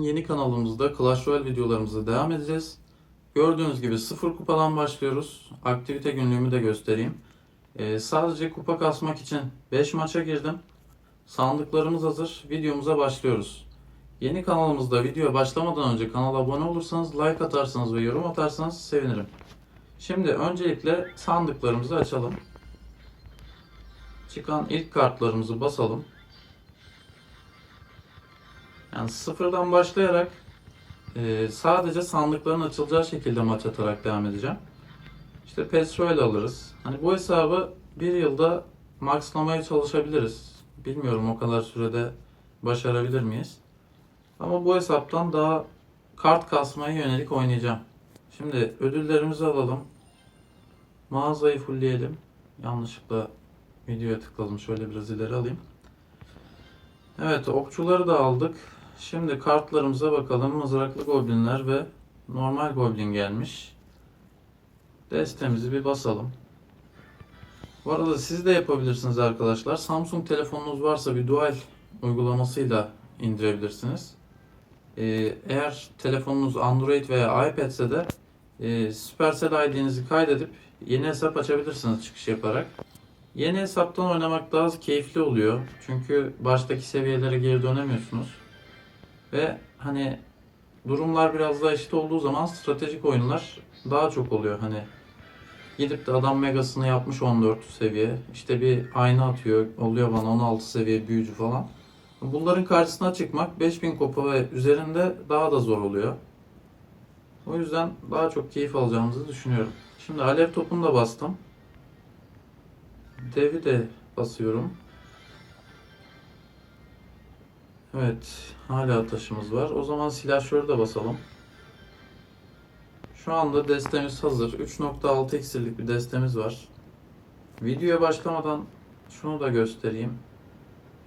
Yeni kanalımızda Clash Royale videolarımıza devam edeceğiz. Gördüğünüz gibi sıfır kupadan başlıyoruz. Aktivite günlüğümü de göstereyim. Ee, sadece kupa kasmak için 5 maça girdim. Sandıklarımız hazır. Videomuza başlıyoruz. Yeni kanalımızda video başlamadan önce kanala abone olursanız, like atarsanız ve yorum atarsanız sevinirim. Şimdi öncelikle sandıklarımızı açalım. Çıkan ilk kartlarımızı basalım. Yani sıfırdan başlayarak e, sadece sandıkların açılacağı şekilde maç atarak devam edeceğim. İşte petrol alırız. Hani bu hesabı bir yılda maxlamaya çalışabiliriz. Bilmiyorum o kadar sürede başarabilir miyiz? Ama bu hesaptan daha kart kasmaya yönelik oynayacağım. Şimdi ödüllerimizi alalım. Mağazayı fullleyelim. Yanlışlıkla videoya tıkladım. Şöyle biraz ileri alayım. Evet okçuları da aldık. Şimdi kartlarımıza bakalım. Mızraklı goblinler ve normal goblin gelmiş. Destemizi bir basalım. Bu arada siz de yapabilirsiniz arkadaşlar. Samsung telefonunuz varsa bir dual uygulamasıyla indirebilirsiniz. Ee, eğer telefonunuz Android veya iPad'se de e, Supercell ID'nizi kaydedip yeni hesap açabilirsiniz çıkış yaparak. Yeni hesaptan oynamak daha keyifli oluyor. Çünkü baştaki seviyelere geri dönemiyorsunuz. Ve hani durumlar biraz daha eşit olduğu zaman stratejik oyunlar daha çok oluyor. Hani gidip de adam megasını yapmış 14 seviye. İşte bir ayna atıyor. Oluyor bana 16 seviye büyücü falan. Bunların karşısına çıkmak 5000 kupa ve üzerinde daha da zor oluyor. O yüzden daha çok keyif alacağımızı düşünüyorum. Şimdi alev topunu da bastım. Dev'i de basıyorum. Evet, hala taşımız var. O zaman silahşörü de basalım. Şu anda destemiz hazır. 3.6 iksirlik bir destemiz var. Videoya başlamadan şunu da göstereyim.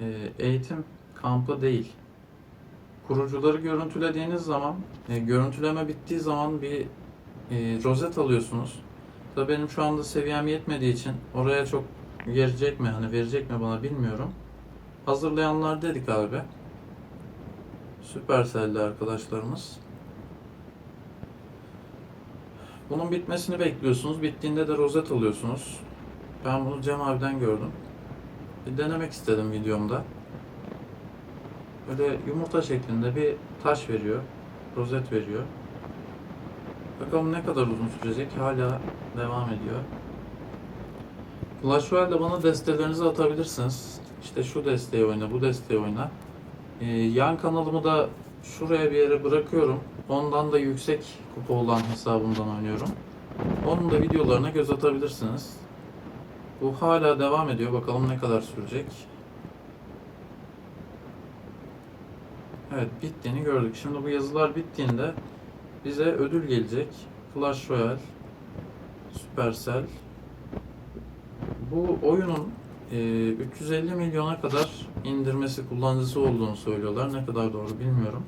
Ee, eğitim kampı değil. Kurucuları görüntülediğiniz zaman, e, görüntüleme bittiği zaman bir e, rozet alıyorsunuz. Tabii benim şu anda seviyem yetmediği için oraya çok verecek mi hani verecek mi bana bilmiyorum. Hazırlayanlar dedik abi. Supercell'li arkadaşlarımız. Bunun bitmesini bekliyorsunuz. Bittiğinde de rozet alıyorsunuz. Ben bunu Cem abiden gördüm. Bir denemek istedim videomda. Böyle yumurta şeklinde bir taş veriyor. Rozet veriyor. Bakalım ne kadar uzun sürecek. Hala devam ediyor. Royale'de bana destelerinizi atabilirsiniz. İşte şu desteği oyna, bu desteği oyna. Ee, yan kanalımı da şuraya bir yere bırakıyorum. Ondan da yüksek kupa olan hesabımdan oynuyorum. Onun da videolarına göz atabilirsiniz. Bu hala devam ediyor. Bakalım ne kadar sürecek. Evet bittiğini gördük. Şimdi bu yazılar bittiğinde bize ödül gelecek. Clash Royale, Supercell. Bu oyunun 350 milyona kadar indirmesi kullanıcısı olduğunu söylüyorlar. Ne kadar doğru bilmiyorum.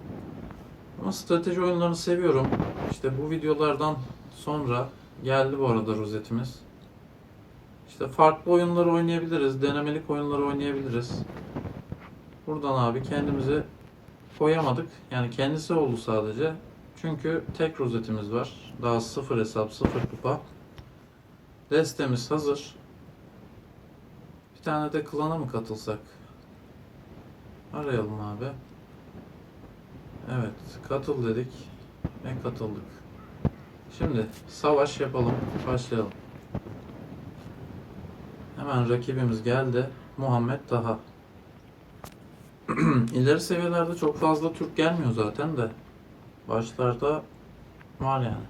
Ama strateji oyunlarını seviyorum. İşte bu videolardan sonra geldi bu arada rozetimiz. İşte farklı oyunları oynayabiliriz. Denemelik oyunları oynayabiliriz. Buradan abi kendimizi koyamadık. Yani kendisi oldu sadece. Çünkü tek rozetimiz var. Daha sıfır hesap, sıfır kupa. Destemiz hazır. Tane de klana mı katılsak? Arayalım abi. Evet, katıl dedik ve katıldık. Şimdi savaş yapalım, başlayalım. Hemen rakibimiz geldi. Muhammed Taha. İleri seviyelerde çok fazla Türk gelmiyor zaten de. Başlarda var yani.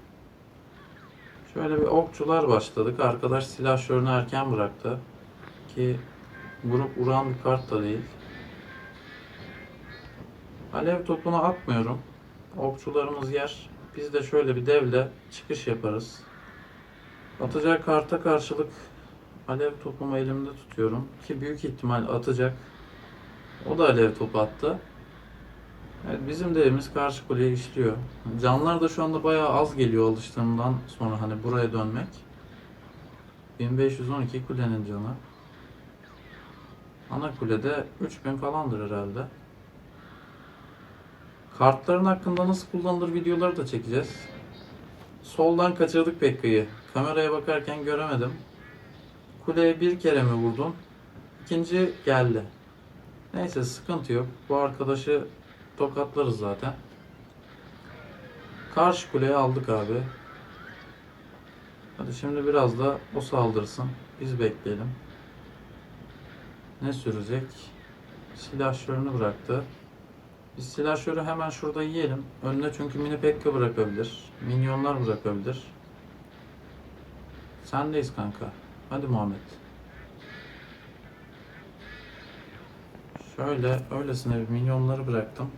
Şöyle bir okçular başladık. Arkadaş silahşörünü erken bıraktı. Ki grup uran bir kart da değil. Alev topunu atmıyorum. Okçularımız yer. Biz de şöyle bir devle çıkış yaparız. Atacak karta karşılık alev topumu elimde tutuyorum. Ki büyük ihtimal atacak. O da alev topu attı. Evet bizim devimiz karşı kuleye işliyor. Canlar da şu anda bayağı az geliyor alıştığımdan sonra hani buraya dönmek. 1512 kulenin canı. Ana kulede 3000 falandır herhalde. Kartların hakkında nasıl kullanılır videoları da çekeceğiz. Soldan kaçırdık Pekka'yı. Kameraya bakarken göremedim. Kuleye bir kere mi vurdun? İkinci geldi. Neyse sıkıntı yok. Bu arkadaşı tokatlarız zaten. Karşı kuleye aldık abi. Hadi şimdi biraz da o saldırsın. Biz bekleyelim. Ne sürecek? Silahşörünü bıraktı. Biz silahşörü hemen şurada yiyelim. Önüne çünkü mini pekka bırakabilir. Minyonlar bırakabilir. Sendeyiz kanka. Hadi Muhammed. Şöyle öylesine bir minyonları bıraktım.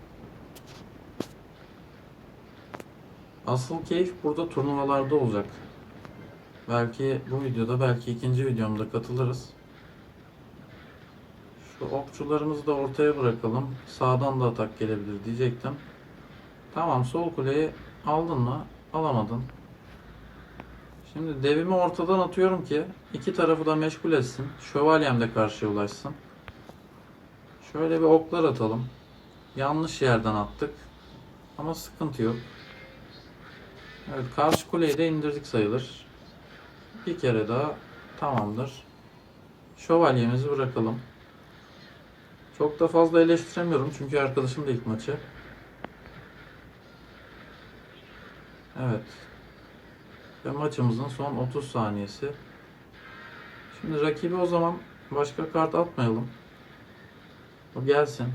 Asıl keyif burada turnuvalarda olacak. Belki bu videoda belki ikinci videomda katılırız. Şu okçularımızı da ortaya bırakalım. Sağdan da atak gelebilir diyecektim. Tamam sol kuleyi aldın mı? Alamadın. Şimdi devimi ortadan atıyorum ki iki tarafı da meşgul etsin. Şövalyem de karşıya ulaşsın. Şöyle bir oklar atalım. Yanlış yerden attık. Ama sıkıntı yok. Evet karşı kuleyi de indirdik sayılır. Bir kere daha tamamdır. Şövalyemizi bırakalım. Çok da fazla eleştiremiyorum çünkü arkadaşım da ilk maçı. Evet. Ve maçımızın son 30 saniyesi. Şimdi rakibi o zaman başka kart atmayalım. O gelsin.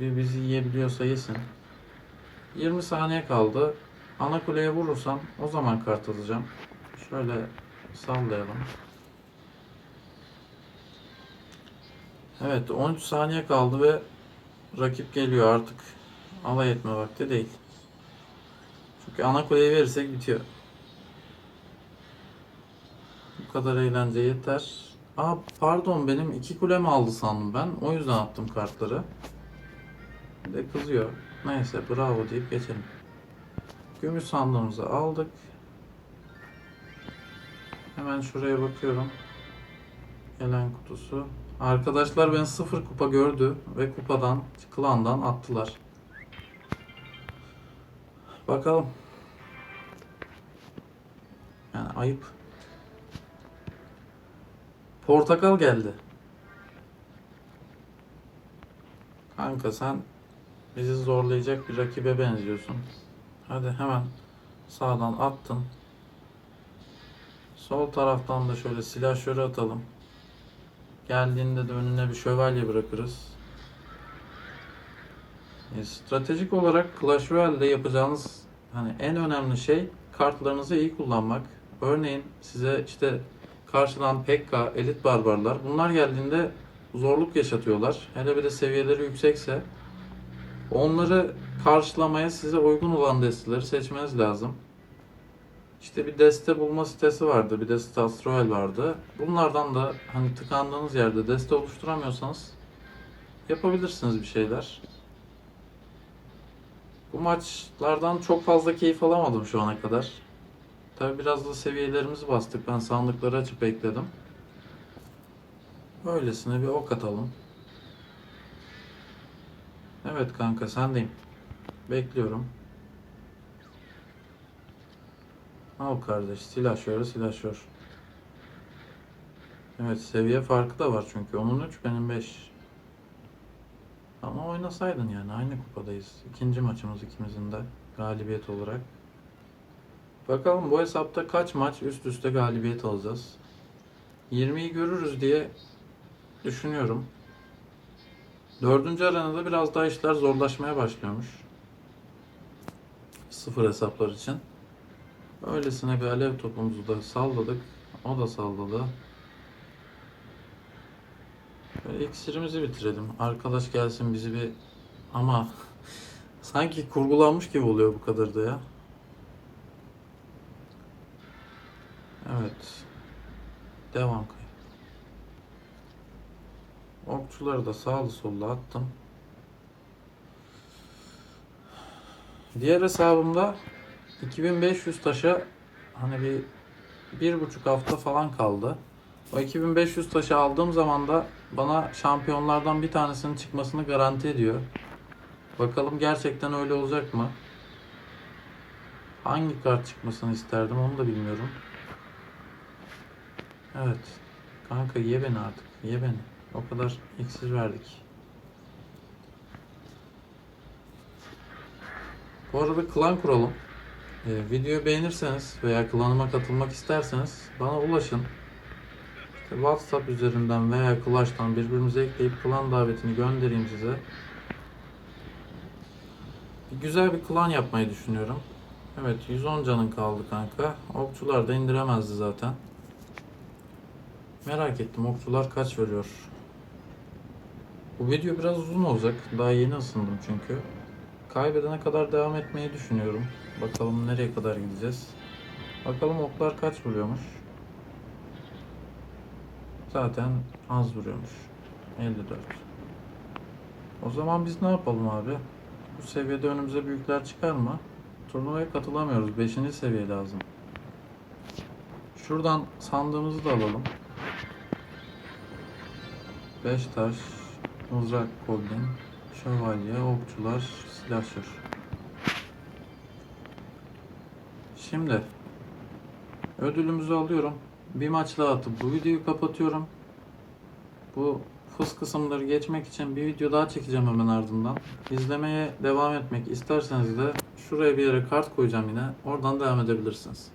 Bir bizi yiyebiliyorsa yesin. 20 saniye kaldı. Ana kuleye vurursam o zaman kart atacağım. Şöyle sallayalım. Evet 13 saniye kaldı ve rakip geliyor artık. Alay etme vakti değil. Çünkü ana kuleyi verirsek bitiyor. Bu kadar eğlence yeter. Aa pardon benim iki kulemi aldı sandım ben. O yüzden attım kartları. Bir de kızıyor. Neyse bravo deyip geçelim. Gümüş sandığımızı aldık. Hemen şuraya bakıyorum. Gelen kutusu. Arkadaşlar ben sıfır kupa gördü ve kupadan, klandan attılar. Bakalım. Yani ayıp. Portakal geldi. Kanka sen bizi zorlayacak bir rakibe benziyorsun. Hadi hemen sağdan attın. Sol taraftan da şöyle silahşörü atalım. Geldiğinde de önüne bir şövalye bırakırız. E, stratejik olarak Clash Royale'de yapacağınız hani en önemli şey kartlarınızı iyi kullanmak. Örneğin size işte karşıdan Pekka, Elit Barbarlar bunlar geldiğinde zorluk yaşatıyorlar. Hele bir de seviyeleri yüksekse onları karşılamaya size uygun olan desteleri seçmeniz lazım. İşte bir deste bulma sitesi vardı. Bir de Stas Royal vardı. Bunlardan da hani tıkandığınız yerde deste oluşturamıyorsanız yapabilirsiniz bir şeyler. Bu maçlardan çok fazla keyif alamadım şu ana kadar. Tabi biraz da seviyelerimizi bastık. Ben sandıkları açıp ekledim. Öylesine bir ok atalım. Evet kanka sendeyim. Bekliyorum. Al kardeş silahşörü silahşör. Evet seviye farkı da var çünkü. Onun 3 benim 5. Ama oynasaydın yani aynı kupadayız. İkinci maçımız ikimizin de galibiyet olarak. Bakalım bu hesapta kaç maç üst üste galibiyet alacağız. 20'yi görürüz diye düşünüyorum. Dördüncü arenada biraz daha işler zorlaşmaya başlıyormuş. Sıfır hesaplar için. Öylesine bir alev topumuzu da salladık. O da salladı. Böyle iksirimizi bitirelim. Arkadaş gelsin bizi bir... Ama sanki kurgulanmış gibi oluyor bu kadar da ya. Evet. Devam kay. Okçuları da sağlı sollu attım. Diğer hesabımda 2500 taşa hani bir bir buçuk hafta falan kaldı. O 2500 taşı aldığım zaman da bana şampiyonlardan bir tanesinin çıkmasını garanti ediyor. Bakalım gerçekten öyle olacak mı? Hangi kart çıkmasını isterdim onu da bilmiyorum. Evet. Kanka ye beni artık. Ye beni. O kadar iksir verdik. Bu arada klan kuralım. Ee, videoyu beğenirseniz veya klanıma katılmak isterseniz bana ulaşın. İşte WhatsApp üzerinden veya Clash'tan birbirimize ekleyip klan davetini göndereyim size. Bir güzel bir klan yapmayı düşünüyorum. Evet 110 canın kaldı kanka. Okçular da indiremezdi zaten. Merak ettim okçular kaç veriyor. Bu video biraz uzun olacak. Daha yeni ısındım çünkü. Kaybedene kadar devam etmeyi düşünüyorum. Bakalım nereye kadar gideceğiz. Bakalım oklar kaç vuruyormuş. Zaten az vuruyormuş. 54. O zaman biz ne yapalım abi? Bu seviyede önümüze büyükler çıkar mı? Turnuvaya katılamıyoruz. 5. seviye lazım. Şuradan sandığımızı da alalım. 5 taş, mızrak goblin, şövalye, okçular, silahşör. Şimdi ödülümüzü alıyorum. Bir maç daha atıp bu videoyu kapatıyorum. Bu fıs kısımları geçmek için bir video daha çekeceğim hemen ardından. İzlemeye devam etmek isterseniz de şuraya bir yere kart koyacağım yine. Oradan devam edebilirsiniz.